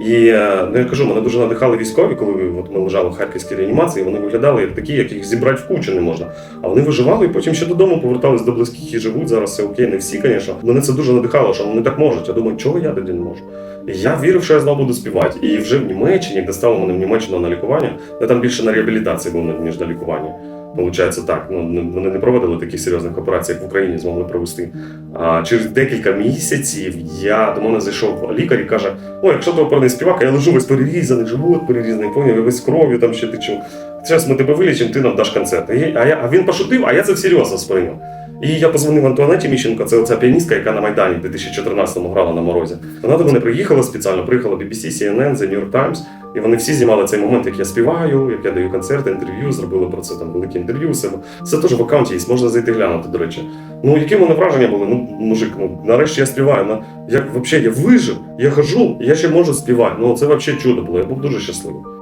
І е, ну, я кажу, мене дуже надихали військові, коли от ми лежали в харківській реанімації, вони виглядали як такі, яких зібрати в кучу не можна. А вони виживали і потім ще додому повертались до близьких і живуть. Зараз все окей, не всі, звісно. Мене це дуже надихало, що вони так можуть. Я думаю, чого я тоді не можу? Я вірив, що я знову буду співати. І вже в Німеччині, як доставили мене в Німеччину на лікування, я там більше на реабілітації був, ніж на лікуванні. Получається так. Ну вони не проводили таких серйозних операцій, як в Україні змогли провести. А через декілька місяців я до мене зайшов лікар і каже: О, якщо ти оперний співак, я лежу весь перерізаний, живот перерізаний, поняв, весь кров'ю там ще течу. Зараз ми тебе вилічимо, ти нам даш концерт. А, я, а, він пошутив, а я це всерйозно сприйняв. І я позвонив Антуанеті Міщенко, це оця піаністка, яка на Майдані в 2014-му грала на морозі. Вона до мене приїхала спеціально, приїхала BBC, CNN, The New York Times, і вони всі знімали цей момент, як я співаю, як я даю концерти, інтерв'ю, зробили про це там велике інтерв'ю. Все це теж в аккаунті є, можна зайти глянути, до речі. Ну, які мене враження були? Ну, мужик, ну нарешті я співаю. Ну, як взагалі я вижив, я хожу, я ще можу співати. Ну це взагалі чудо було. Я був дуже щасливий.